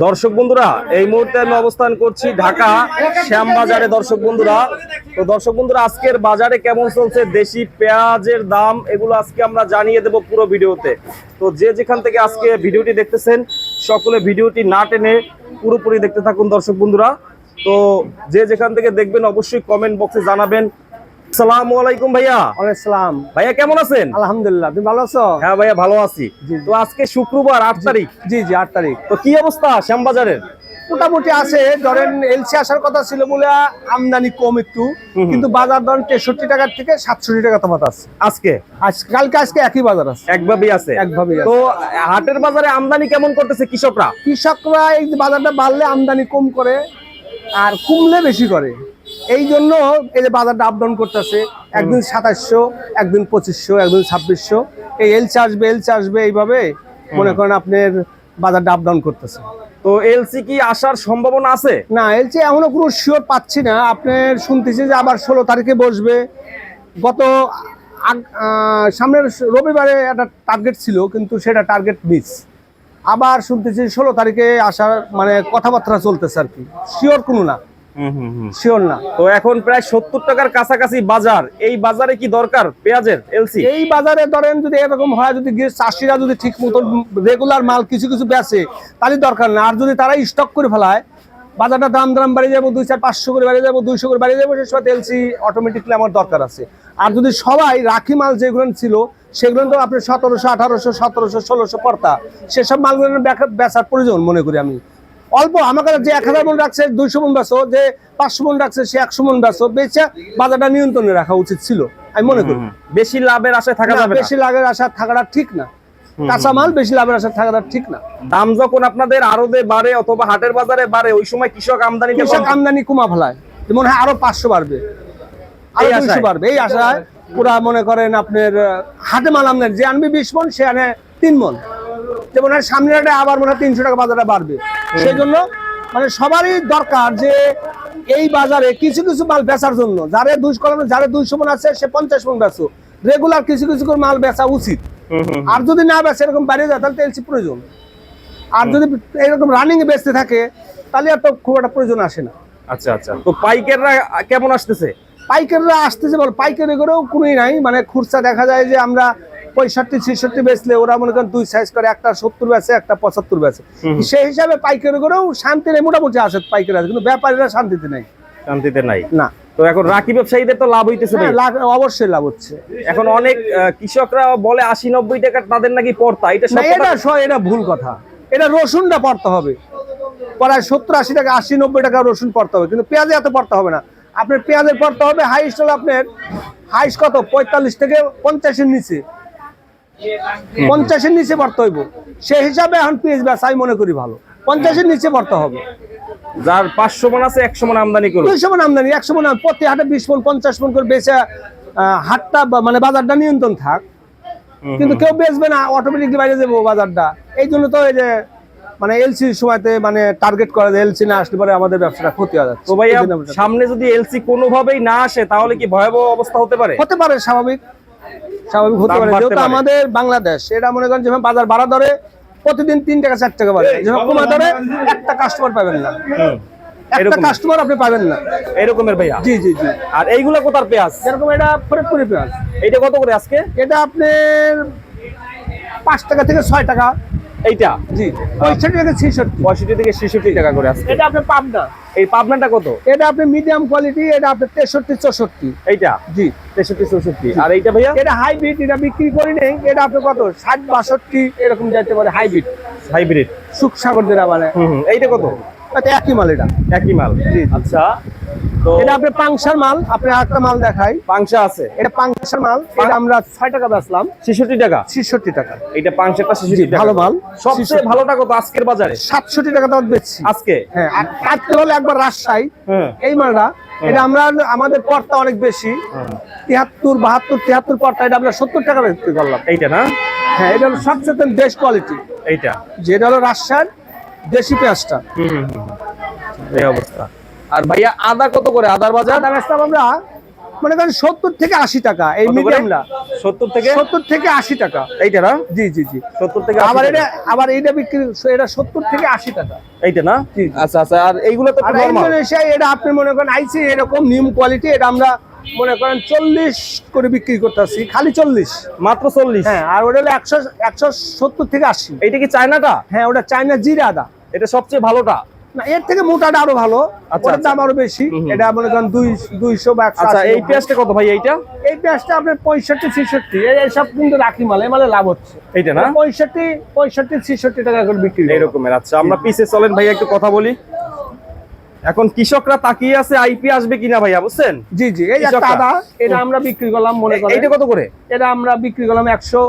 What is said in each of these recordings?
দর্শক বন্ধুরা, এই মুহূর্তে আমি অবস্থান করছি ঢাকা শ্যামবাজারে, দর্শক বন্ধুরা। তো দর্শক বন্ধুরা, আজকের বাজারে কেমন চলছে? দেশি পেঁয়াজের দাম, এগুলো আজকে আমরা জানিয়ে দেব পুরো ভিডিওতে। তো যে যেখান থেকে আজকে ভিডিওটি দেখতেছেন, সকলে ভিডিওটি না টেনে পুরোপুরি দেখতে থাকুন দর্শক বন্ধুরা। তো যে যেখান থেকে দেখবেন, অবশ্যই কমেন্ট বক্সে জানাবেন। আসসালামু আলাইকুম ভাইয়া। কেমন আছেন? আলহামদুলিল্লাহ তুমি ভালো আছো? হ্যাঁ ভাইয়া ভালো আছি। তো আজকে শুক্রবার আট তারিখ। জি জি আট তারিখ। তো কি অবস্থা শ্যামবাজারের? মোটামুটি আছে ধরেন এলসি আসার কথা ছিল বলে আমদানি কম একটু কিন্তু বাজার ধরেন তেষট্টি টাকার থেকে সাতষট্টি টাকা তোমার আছে। আজকে? আজ কালকে আজকে একই বাজার আছে। একভাবেই আছে। একভাবেই তো হাটের বাজারে আমদানি কেমন করতেছে কৃষকরা? কৃষকরা এই বাজারটা বাড়লে আমদানি কম করে আর কমলে বেশি করে। এই জন্য এই যে বাজারটা আপ ডাউন করতেছে একদিন সাতাশশো একদিন পঁচিশশো একদিন ছাব্বিশশো। এই এলসি আসবে এলসি আসবে এইভাবে মনে করেন আপনার বাজারটা আপ ডাউন করতেছে। তো এলসি কি আসার সম্ভাবনা আছে? না এলসি এখনও কোনো শিওর পাচ্ছি না। আপনার শুনতেছি যে আবার ষোলো তারিখে বসবে। গত সামনের রবিবারে একটা টার্গেট ছিল কিন্তু সেটা টার্গেট মিস আবার শুনতেছি ষোলো তারিখে আসার মানে কথাবার্তা চলতেছে আর কি। শিওর কোনো না। শিওর না। তো এখন প্রায় সত্তর টাকার কাছাকাছি বাজার। এই বাজারে কি দরকার? পেঁয়াজের? এলসি? এই বাজারে ধরেন যদি এরকম হয় যদি চাষিরা যদি ঠিক রেগুলার মাল কিছু কিছু বেচে তাহলে দরকার না। আর যদি তারা স্টক করে ফেলায় বাজারটা দাম দাম বাড়ি যাব দুই চার পাঁচশো করে বাড়িয়ে যাব দুইশো করে বাড়িয়ে যাব এলসি অটোমেটিকলি আমার দরকার আছে। আর যদি সবাই রাখি মাল যেগুলো ছিল সেগুলো তো আপনি সতেরোশো আঠারোশো সতেরোশো ষোলোশো পড়তা। সেসব মালগুলো বেচা- বেচার প্রয়োজন মনে করি আমি। অল্প আমার কাছে যে এক হাজার মন রাখছে দুইশো মন বেচো যে পাঁচশো মন রাখছে সে একশো মন বেচো বেচে বাজারটা নিয়ন্ত্রণে রাখা উচিত ছিল আমি মনে করি। বেশি লাভের আশায় থাকা যাবে বেশি লাভের আশা থাকাটা ঠিক না। কাঁচা মাল বেশি লাভের আশা থাকাটা ঠিক না। দাম যখন আপনাদের আরদে বাড়ে অথবা হাটের বাজারে বাড়ে ওই সময় কৃষক আমদানি কৃষক আমদানি কমা ফেলায়। মনে হয় আরও পাঁচশো বাড়বে। আরও আশায়? বাড়বে। এই আশায় পুরা মনে করেন আপনার হাটে মাল আমদানি যে আনবে বিশ মন সে আনে তিন মন। যে মনে হয় সামনের হাটে আবার মনে হয় তিনশো টাকা বাজারে বাড়বে। সেই জন্য মানে সবারই দরকার যে এই বাজারে কিছু কিছু মাল বেচার জন্য যারে দুইশো কলমে যারে দুইশো মন আছে সে পঞ্চাশ মন বেচো রেগুলার কিছু কিছু করে মাল বেচা উচিত। আর যদি না বেচে এরকম বাড়িয়ে যায় তাহলে এলসি প্রয়োজন। আর যদি এরকম রানিং এ বেচতে থাকে তাহলে আর তো খুব একটা প্রয়োজন আসে না। আচ্ছা আচ্ছা। তো পাইকাররা কেমন আসতেছে? পাইকাররা আসতেছে বল পাইকারি করেও কোনোই নাই। মানে খুচরা দেখা যায় যে আমরা পঁয়ষট্টি ছেষট্টি বেচলে ওরা মনে করেন দুই সাইজ করে একটা সত্তর বেচে একটা পঁচাত্তর বেচে। সেই হিসাবে পাইকারি করেও শান্তি নেই মোটামুটি আছে পাইকারি আছে কিন্তু ব্যাপারীরা শান্তিতে নেই। শান্তিতে নাই। না। তো এখন রাখি ব্যবসায়ীদের তো লাভ হইতেছে হ্যাঁ, অবশ্যই লাভ হচ্ছে। এখন অনেক কৃষকরা বলে আশি নব্বই টাকা তাদের নাকি পড়তা এটা এটা এটা ভুল কথা। এটা রসুনটা পড়তে হবে। প্রায় সত্তর আশি টাকা আশি নব্বই টাকা রসুন পড়তে হবে কিন্তু পেঁয়াজে এত পড়তে হবে না। আপনার পেঁয়াজের পড়তে হবে হাইস্ট হলো আপনার হাইস্ট কত? পঁয়তাল্লিশ থেকে পঞ্চাশের নিচে। পঞ্চাশের নিচে পড়তে হইব। সেই হিসাবে এখন পেঁয়াজ বেচা আমি মনে করি ভালো। পঞ্চাশের নিচে পড়তে হবে। যার পাঁচশো মন আছে একশো মন আমদানি করুন দুইশো মন আমদানি একশো মন প্রতি হাটে বিশ মন পঞ্চাশ মন করে বেচে হাটটা মানে বাজারটা নিয়ন্ত্রণ থাক। কিন্তু কেউ বেচবে না অটোমেটিকলি বাইরে যাব বাজারটা। এই জন্য তো এই যে মানে এলসি সময়তে মানে টার্গেট করা যায় এলসি না আসলে পরে আমাদের ব্যবসাটা ক্ষতি হয়ে যাচ্ছে। তো আমরা- সামনে যদি এলসি কোনোভাবেই না আসে তাহলে কি ভয়াবহ অবস্থা হতে পারে? হতে পারে স্বাভাবিক। স্বাভাবিক হতে পারে। যেহেতু আমাদের বাংলাদেশ এটা মনে করেন যেমন বাজার ধরে প্রতিদিন তিন টাকা চার টাকা বাড়ে। যখন কমা ধরে একটা কাস্টমার পাবেন না। একটা কাস্টমার আপনি পাবেন না। এরকমের ভাইয়া? জি জি জি। আর এইগুলা কোথার পেঁয়াজ? যেরকম এটা ফরিদপুরি পেঁয়াজ। এইটা কত করে আজকে? এটা আপনার পাঁচ টাকা থেকে ছয় টাকা। এইটা? জি পঁয়ষট্টি থেকে ছেষট্টি। পঁয়ষট্টি থেকে ছেষট্টি টাকা করে আজকে। এটা আপনার পাবনা। এই পাবনাটা কত? এটা আপনি মিডিয়াম কোয়ালিটি এটা আপনি তেষট্টি চৌষট্টি। এইটা? জি। তেষট্টি চৌষট্টি। আর এইটা ভাইয়া? এটা হাইব্রিড এটা বিক্রি করি নেই এটা আপনি কত? ষাট বাষট্টি এরকম যাইতে পারে হাইব্রিড হাইব্রিড সুখ সাগর যেটা মানে এইটা কত? এটা একই মাল এটা। একই মাল। আচ্ছা তো এটা আপনার পাংশার মাল আপনি একটা মাল দেখাই। পাংশা আছে। এটা পাংশার মাল এটা আমরা ছয় টাকা বেচলাম। ছেষট্টি টাকা। ছেষট্টি টাকা। এইটা পাংশাটা ছেষট্টি টাকা। ভালো মাল। সবচেয়ে ভালোটা কত আজকের বাজারে। সাতষট্টি টাকা দাম বেচছি। আজকে? হ্যাঁ কাটতে একবার রাজশাহী। হ্যাঁ। এই মালটা এটা আমরা আমাদের পর্তা অনেক বেশি। তিয়াত্তর বাহাত্তর তিয়াত্তর পর্তা এটা আমরা সত্তর টাকা বিক্রি করলাম। এইটা না? হ্যাঁ এটা হলো সবচেয়ে বেস্ট কোয়ালিটি এইটা। যেটা হলো রাজশাহীর দেশি পেঁয়াজটা। এই অবস্থা। আর ভাইয়া আদা কত করে? আদার বাজার? আদা আমরা মনে করেন সত্তর থেকে আশি টাকা এই মিডিয়ামটা সত্তর থেকে? সত্তর থেকে আশি টাকা। এইটা না? জি জি জি। সত্তর থেকে আবার এটা আবার এইটা বিক্রি এটা সত্তর থেকে আশি টাকা। এইটা না? আচ্ছা আচ্ছা আর এইগুলো তো এটা আপনি মনে করেন আইসি এরকম নিম কোয়ালিটি এটা আমরা মনে করেন চল্লিশ করে বিক্রি করতেছি খালি চল্লিশ। মাত্র চল্লিশ? হ্যাঁ আর ওটা হলো একশো একশো সত্তর থেকে আশি। এইটা কি চায়নাটা? হ্যাঁ ওটা চাইনা জিরা আদা এটা সবচেয়ে ভালোটা? না এর থেকে মোটাটা আরও ভালো। আচ্ছা, ওটার আচ্ছা। দাম আরও বেশি। এটা মনে করেন দুই দুইশো বা আচ্ছা এই। পেঁয়াজটা কত ভাই এইটা? এই পেঁয়াজটা আপনার পঁয়ষট্টি ছেষট্টি। এইসব কিন্তু রাখি মালে মানে লাভ হচ্ছে। এইটা না? পঁয়ষট্টি পঁয়ষট্টি ছেষট্টি টাকা করে বিক্রি করে। এইরকমের আচ্ছা। আমরা পিছে চলেন ভাই একটু কথা বলি। এখন কৃষকরা তাকিয়ে আছে আইপি আসবে কিনা ভাইয়া বুঝছেন? জি জি এই। আদা এটা আমরা বিক্রি করলাম মনে করেন। এইটা কত করে? এটা আমরা বিক্রি করলাম একশো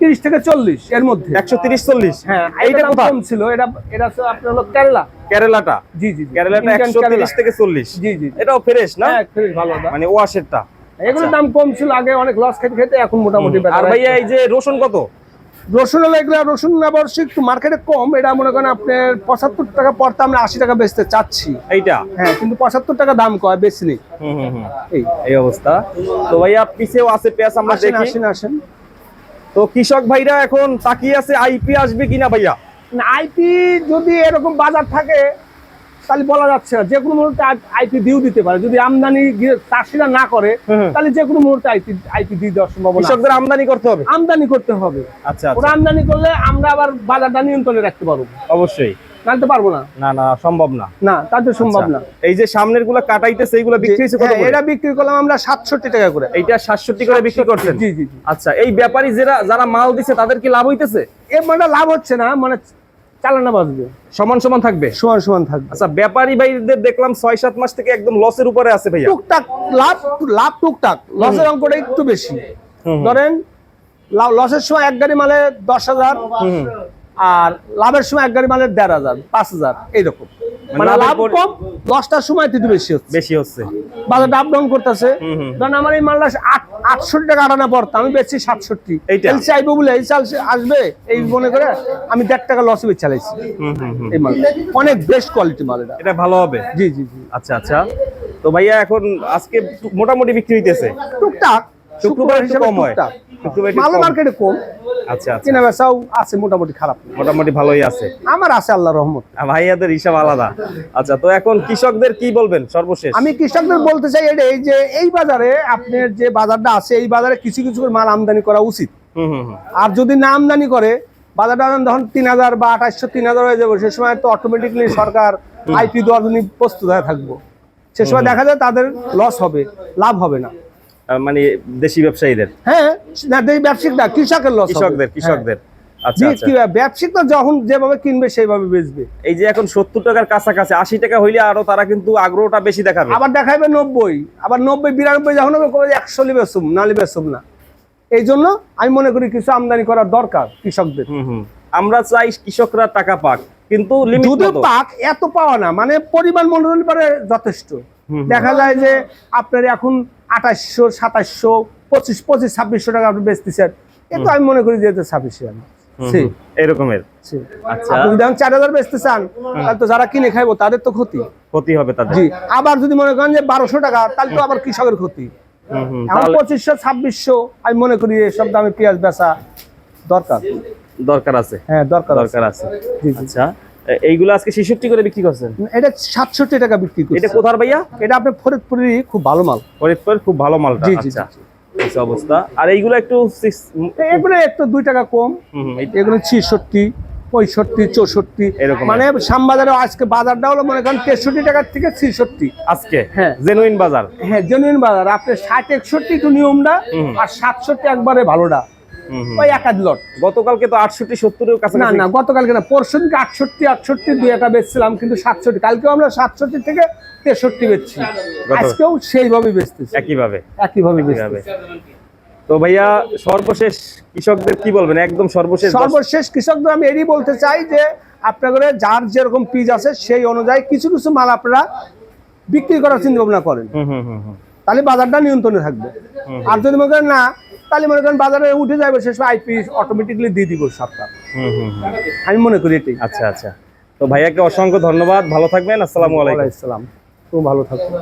তিরিশ থেকে চল্লিশ এর মধ্যে। একশো তিরিশ চল্লিশ? হ্যাঁ এইটা কম ছিল এটা এটা আপনার হলো কেরালা। কেরালাটা? জি জি। কেরালাটা Indian একশো কেরালা। তিরিশ থেকে চল্লিশ। জি জি এটাও ফ্রেশ না? হ্যাঁ খুবই ভালো মানে ওয়াশেরটা। এগুলোর দাম কম ছিল আগে অনেক লস খেতে খেতে এখন মোটামুটি আর ভাইয়া এই যে রসুন কত? রসুন হলো এগুলো রসুন নেবার একটু মার্কেটে কম এটা মনে করেন আপনার পঁচাত্তর টাকা পড়তে আমরা আশি টাকা বেচতে চাচ্ছি। এইটা? হ্যাঁ কিন্তু পঁচাত্তর টাকা দাম কয় বেশি নেই। এই। এই অবস্থা। তো ভাইয়া পিছেও আছে পেঁয়াজ আমরা দেখি। আসেন আসেন। তো কৃষক ভাইরা এখন তাকিয়ে আছে আইপি আসবে কিনা ভাইয়া? আইপি যদি এরকম বাজার থাকে তাহলে বলা যাচ্ছে না যে কোনো মুহূর্তে আইপি দিয়েও দিতে পারে। যদি আমদানি চাষিরা না করে। তাহলে যে কোনো মুহূর্তে আইপি আইপি দিয়ে দেওয়ার সম্ভাবনা কৃষকদের আমদানি করতে হবে? আমদানি করতে হবে। আচ্ছা ওরা আচ্ছা আমদানি করলে আমরা আবার বাজারটা নিয়ন্ত্রণে রাখতে পারব। অবশ্যই। জানতে পারব না। না না সম্ভব না। না তার সম্ভব আচ্ছা। না। এই যে সামনেরগুলা কাটাইতেছে এইগুলা বিক্রি হয়েছে কত হ্যাঁ, এটা বিক্রি করলাম আমরা সাতষট্টি টাকা করে। এইটা সাতষট্টি করে বিক্রি করছেন? জি জি জি। আচ্ছা এই ব্যাপারী যারা যারা মাল দিছে তাদের কি লাভ হইতেছে? এর মানে লাভ হচ্ছে না মানে চালানো বাঁচবে সমান সমান থাকবে? সমান সমান থাকবে। আচ্ছা ব্যাপারী ভাইদের দেখলাম ছয় সাত মাস থেকে একদম লসের উপরে আছে ভাইয়া। টুকটাক লাভ লাভ টুকটাক। লসের অঙ্কটা একটু বেশি। ধরেন লসের সময় এক গাড়ি মালে দশ হাজার। আর লাভের সময় এক গাড়ি মালে দেড় হাজার পাঁচ হাজার এইরকম। মানে লাভ কম সময় বেশি হচ্ছে। বেশি হচ্ছে। বাজারটা আপ ডাউন করতেছে। হুম। আমার এই মালটা আট- আটষট্টি টাকা আটানা পড়তো আমি বেচছি সাতষট্টি। এইটা? এই চাইব বলে এই চাল আসবে এই মনে করে আমি দেড় টাকা লসে বেচ চালাইছি। এই মাল অনেক বেস্ট কোয়ালিটি মাল এটা। এটা ভালো হবে? জি জি জি। আচ্ছা আচ্ছা। তো ভাইয়া এখন আজকে মোটামুটি বিক্রি হইতেছে? টুকটাক। শুক্রবার হিসেবে কম হয়। একটু মার্কেটে কম। আচ্ছা আচ্ছা। কিনা বেচাও আছে মোটামুটি খারাপ। মোটামুটি ভালোই আছে। আমার আছে আল্লাহ রহমত। ভাইয়াদের হিসাব আলাদা। আচ্ছা তো এখন কৃষকদের কি বলবেন সর্বশেষ? আমি কৃষকদের বলতে চাই এটা এই যে এই বাজারে আপনার যে বাজারটা আছে এই বাজারে কিছু কিছু মাল আমদানি করা উচিত। আর যদি না আমদানি করে বাজারটা যখন তিন হাজার বা আঠাশশো তিন হাজার হয়ে যাবে। সে সময় তো অটোমেটিকলি সরকার আইপি দেওয়ার জন্য প্রস্তুত হয়ে থাকব। সে সময় দেখা যায় তাদের লস হবে লাভ হবে না। মানে দেশি ব্যবসায়ীদের? হ্যাঁ ব্যবসায়িক না কৃষকের লস কৃষকদের কৃষকদের। আচ্ছা আচ্ছা। ব্যবসায়িক তো যখন যেভাবে কিনবে সেইভাবে বেচবে। এই যে এখন সত্তর টাকার কাছাকাছি আশি টাকা হইলে আরও তারা কিন্তু আগ্রহটা বেশি দেখাবে। আবার দেখাবে নব্বই আবার নব্বই বিরানব্বই যখন হবে একশো লিবে সুম না লিবে সুম না। এই জন্য আমি মনে করি কিছু আমদানি করার দরকার কৃষকদের। আমরা চাই কৃষকরা টাকা পাক কিন্তু যদি পাক এত পাওয়া না মানে পরিমাণ মনে হলে পারে যথেষ্ট। দেখা যায় যে আপনার এখন আঠাশশো সাতাশশো পঁচিশ পঁচিশ ছাব্বিশশো টাকা আপনি বেচতেছেন। কিন্তু আমি মনে করি যে এটা সাফিসিয়েন্ট এরকমের। আচ্ছা। আপনি যদি চার হাজার বেচতে চান তাহলে তো যারা কিনে খাইবো তাদের তো ক্ষতি। ক্ষতি হবে তাদের। জি। আবার যদি মনে করেন যে বারোশো টাকা তাহলে তো আবার কৃষকের ক্ষতি। এখন পঁচিশশো ছাব্বিশশো আমি মনে করি এসব দামে পেঁয়াজ বেচা দরকার। দরকার আছে। হ্যাঁ দরকার দরকার আছে। আচ্ছা। এইগুলো আজকে ছেষট্টি করে বিক্রি করছেন? এটা সাতষট্টি টাকা বিক্রি করছে। এটা কোথার ভাইয়া? এটা আপনার ফরিদপুরেরই খুব ভালো মাল। ফরিদপুর খুব ভালো মালটা। জি, জি, আচ্ছা। এই অবস্থা। আর এইগুলো একটু এগুলো একটু দুই টাকা কম। এগুলো ছিষট্টি পঁয়ষট্টি চৌষট্টি। এরকম মানে শ্যামবাজারে আজকে বাজারটা হলো মনে করেন তেষট্টি টাকার থেকে ছিষট্টি। আজকে? হ্যাঁ। জেনুইন বাজার? হ্যাঁ জেনুইন বাজার। আপনার ষাট একষট্টি একটু নিয়মটা। আর সাতষট্টি একবারে ভালোটা। ওই এক আধ লট গতকালকে তো আটষট্টি সত্তরের না না গতকালকে না পরশু দিনকে আটষট্টি আটষট্টি দুই একটা বেচছিলাম কিন্তু সাতষট্টি। কালকেও আমরা সাতষট্টি থেকে তেষট্টি বেচছি। আজকেও সেইভাবে বেচতেছি। একইভাবে। একইভাবে বেচতেছি। তো ভাইয়া সর্বশেষ কৃষকদের কি বলবেন? একদম সর্বশেষ সর্বশেষ কৃষকদের আমি এরই বলতে চাই যে আপনাদের যার যেরকম পিস আছে সেই অনুযায়ী কিছু কিছু মাল আপনারা বিক্রি করার চিন্তা ভাবনা করেন। হুম হুম হুম হুম। তাহলে বাজারটা নিয়ন্ত্রণে থাকবে। আর যদি মনে করেন না তাহলে মনে করেন বাজারে উঠে যাবে শেষ আইপি অটোমেটিকলি দিয়ে দিব সবটা। হুম হুম হুম। আমি মনে করি এটাই। আচ্ছা আচ্ছা। তো ভাইয়াকে অসংখ্য ধন্যবাদ। ভালো থাকবেন আসসালামু আলাইকুম। আসসালাম। খুব ভালো থাকবে